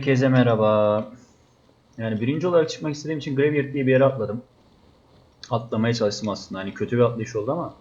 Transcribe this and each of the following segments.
Herkese merhaba. Yani birinci olarak çıkmak istediğim için Graveyard diye bir yere atladım. Atlamaya çalıştım aslında. Hani kötü bir atlayış oldu ama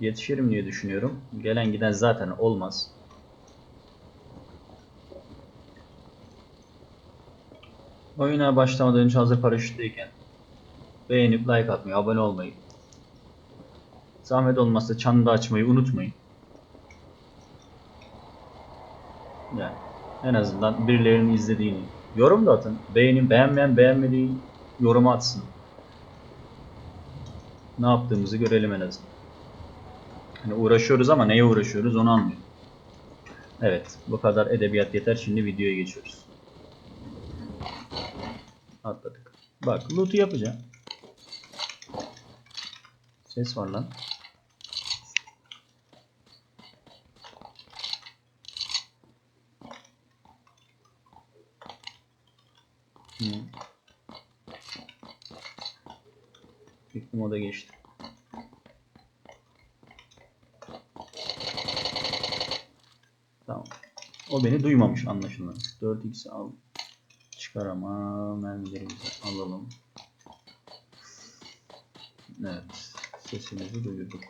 yetişirim diye düşünüyorum. Gelen giden zaten olmaz. Oyuna başlamadan önce hazır paraşütteyken beğenip like atmayı, abone olmayı, zahmet olmazsa çanı da açmayı unutmayın. Yani en azından birilerinin izlediğini. Yorum da atın. Beğenin, beğenmeyen beğenmediği yorumu atsın. Ne yaptığımızı görelim en azından. Hani uğraşıyoruz ama neye uğraşıyoruz onu anlıyor. Evet, bu kadar edebiyat yeter. Şimdi videoya geçiyoruz. Atladık. Bak, loot'u yapacağım. Ses var lan. Hı. Yüklü moda geçti. Tamam. O beni duymamış anlaşılan. 4x al. Çıkar ama mermilerimizi alalım. Evet. Sesimizi duyurduk.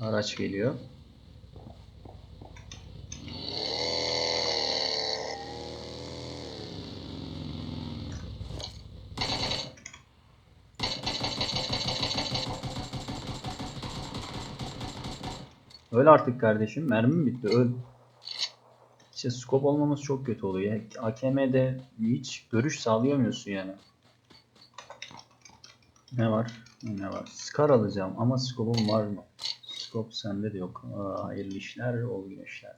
Araç geliyor. Öl artık kardeşim. Mermim bitti. Öl. İşte scope olmamız çok kötü oluyor. AKM'de hiç görüş sağlayamıyorsun yani. Ne var? Ne var? Scar alacağım ama scope'um var mı? Scope sende de yok. Aa, hayırlı işler, olgun işler.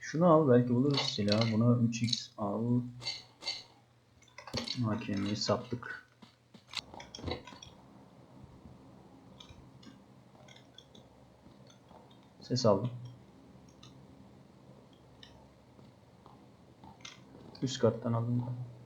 Şunu al belki buluruz silah. Buna 3x al. AKM'yi sattık. Ses aldım. Üst kattan aldım. ben.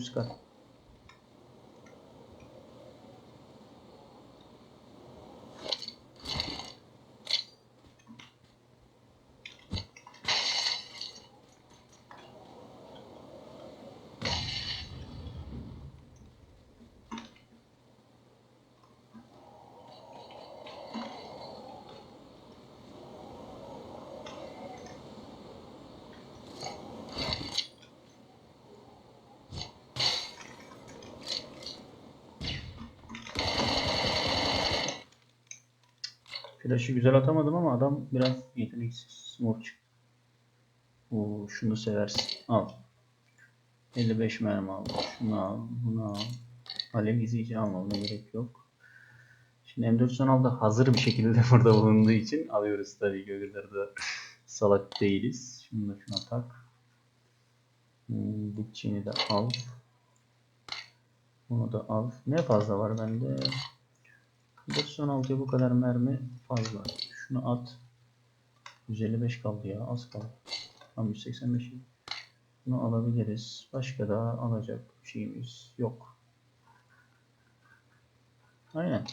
Üst kat. Flash'ı güzel atamadım ama adam biraz yeteneksiz smurf çıktı. Oo, şunu seversin. Al. 55 mermi al. Şunu al. Bunu al. Alev izleyici almamına gerek yok. Şimdi M416 hazır bir şekilde burada bulunduğu için alıyoruz tabii ki. Da salak değiliz. Şunu da şuna tak. Hmm, Dikçini de al. Bunu da al. Ne fazla var bende? 416'ya bu kadar mermi fazla. Şunu at. 155 kaldı ya. Az kaldı. Tam 185. Bunu alabiliriz. Başka da alacak şeyimiz yok. Aynen.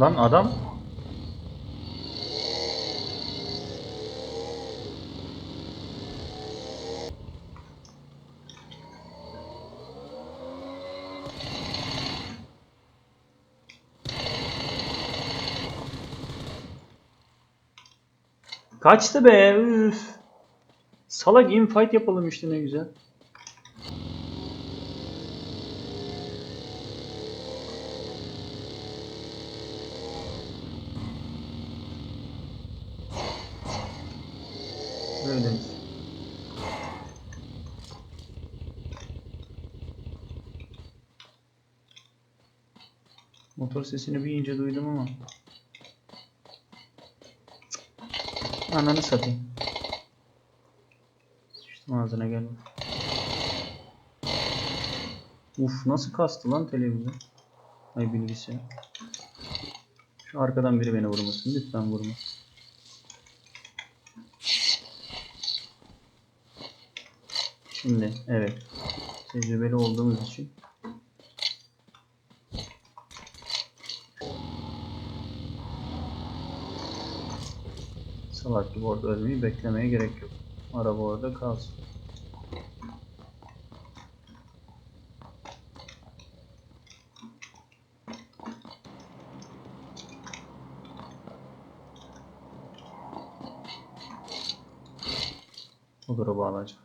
Lan adam Kaçtı be. Üf. Salak infight yapalım işte ne güzel. Öyle. Motor sesini bir ince duydum ama. Ananı satayım. Sıçtım ağzına gel. Uf nasıl kastı lan televizyon? Ay bilgisayar. Şu arkadan biri beni vurmasın. Lütfen vurma. Şimdi evet. Tecrübeli olduğumuz için salak gibi orada ölmeyi beklemeye gerek yok. Araba orada kalsın. O drop'u alacağım.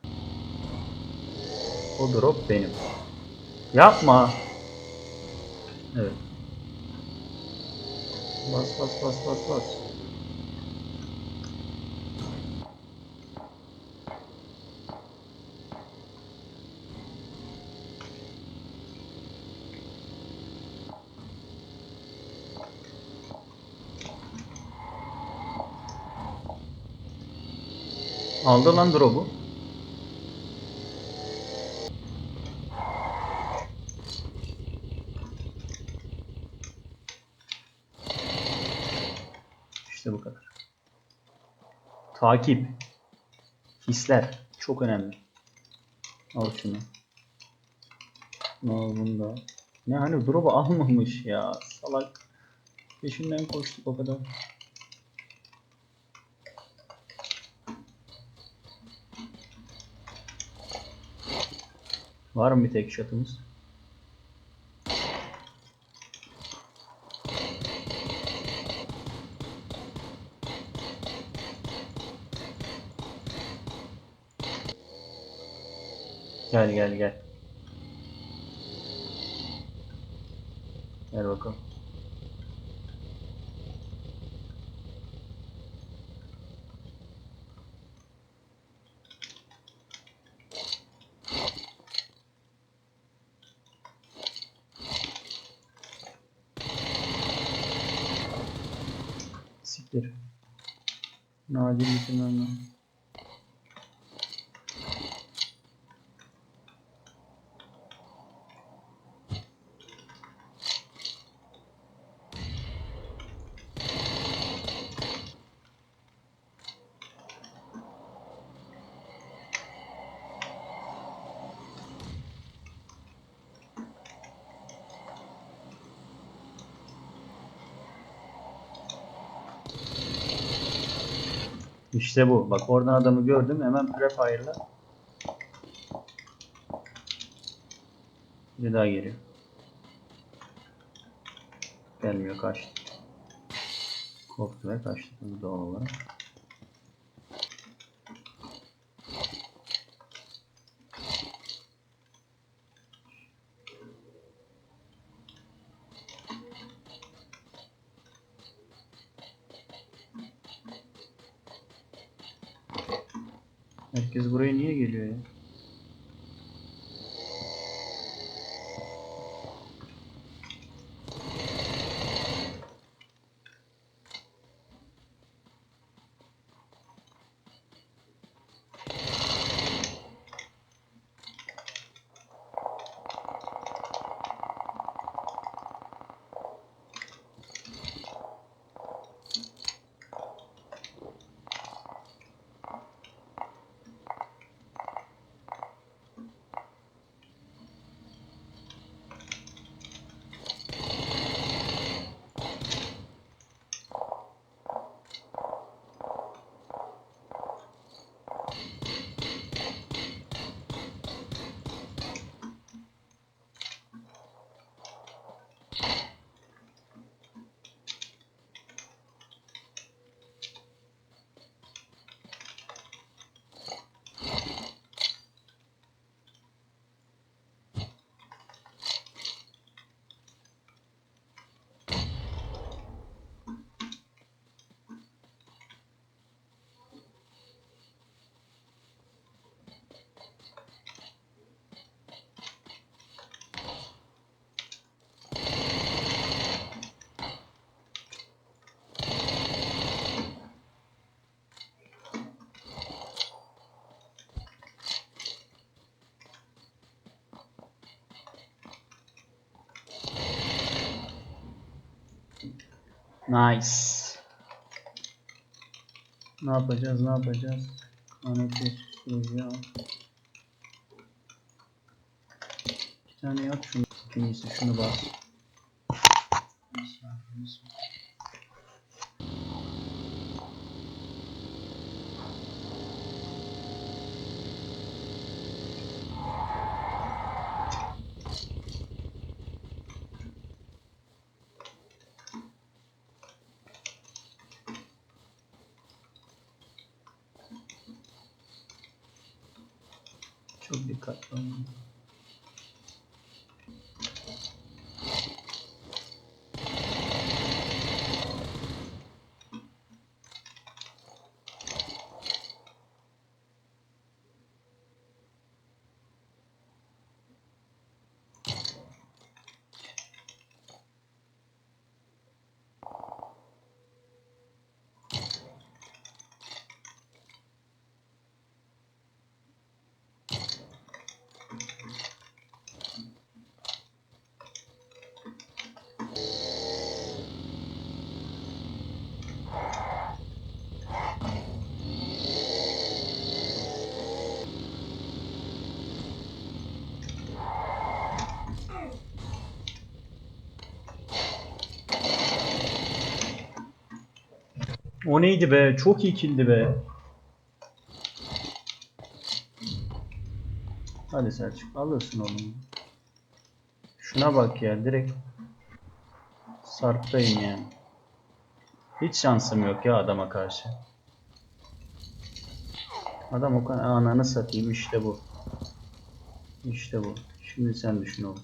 O drop benim. Yapma. Evet. Bas bas bas bas bas. Aldı lan drop'u. İşte bu kadar. Takip. Hisler. Çok önemli. Al şunu. Al bunu da. Ne hani drop'u almamış ya. Salak. Peşinden koştuk o kadar. Var mı bir tek şatımız? Gel gel gel. Gel bakalım. Siktir. Nadir bitirmem lazım. İşte bu. Bak oradan adamı gördüm. Hemen prefire'la. Bir daha geliyor. Gelmiyor kaçtı. Korktu ve kaçtı doğal olarak. Nice. Ne yapacağız? Ne yapacağız? Anahtar susturucu. Bir tane yap şunu. En iyisi şunu bas. Çok dikkatli olun. O neydi be? Çok iyi kildi be. Hadi Selçuk alırsın oğlum. Şuna bak ya direkt sarptayım yani. Hiç şansım yok ya adama karşı. Adam o kadar ananı satayım işte bu. İşte bu. Şimdi sen düşün oğlum.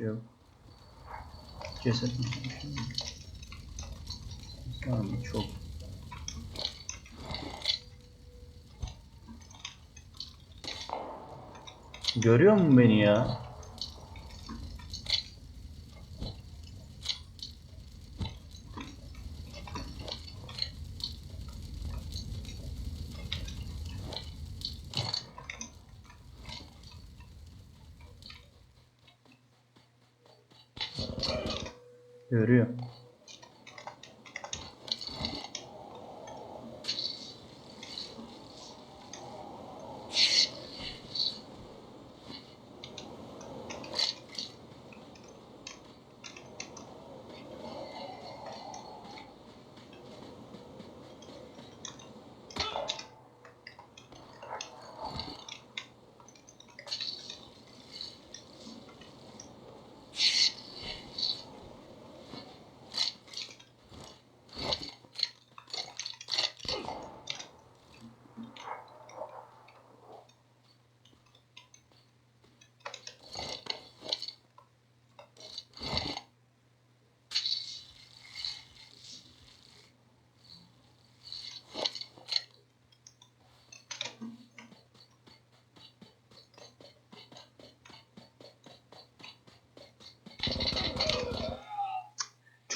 Şey yok. Ceset mi? Mı? Çok. Görüyor mu beni ya? Görüyor.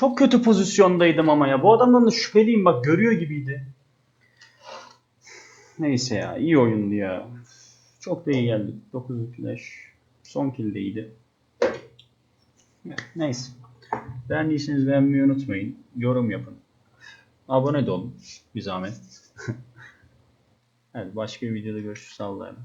Çok kötü pozisyondaydım ama ya. Bu adamdan da şüpheliyim bak görüyor gibiydi. Neyse ya iyi oyundu ya. Çok da iyi geldik. 9 flash. Son kill iyiydi. Neyse. Beğendiyseniz beğenmeyi unutmayın. Yorum yapın. Abone de olun. Bir zahmet. evet başka bir videoda görüşürüz. Allah'a.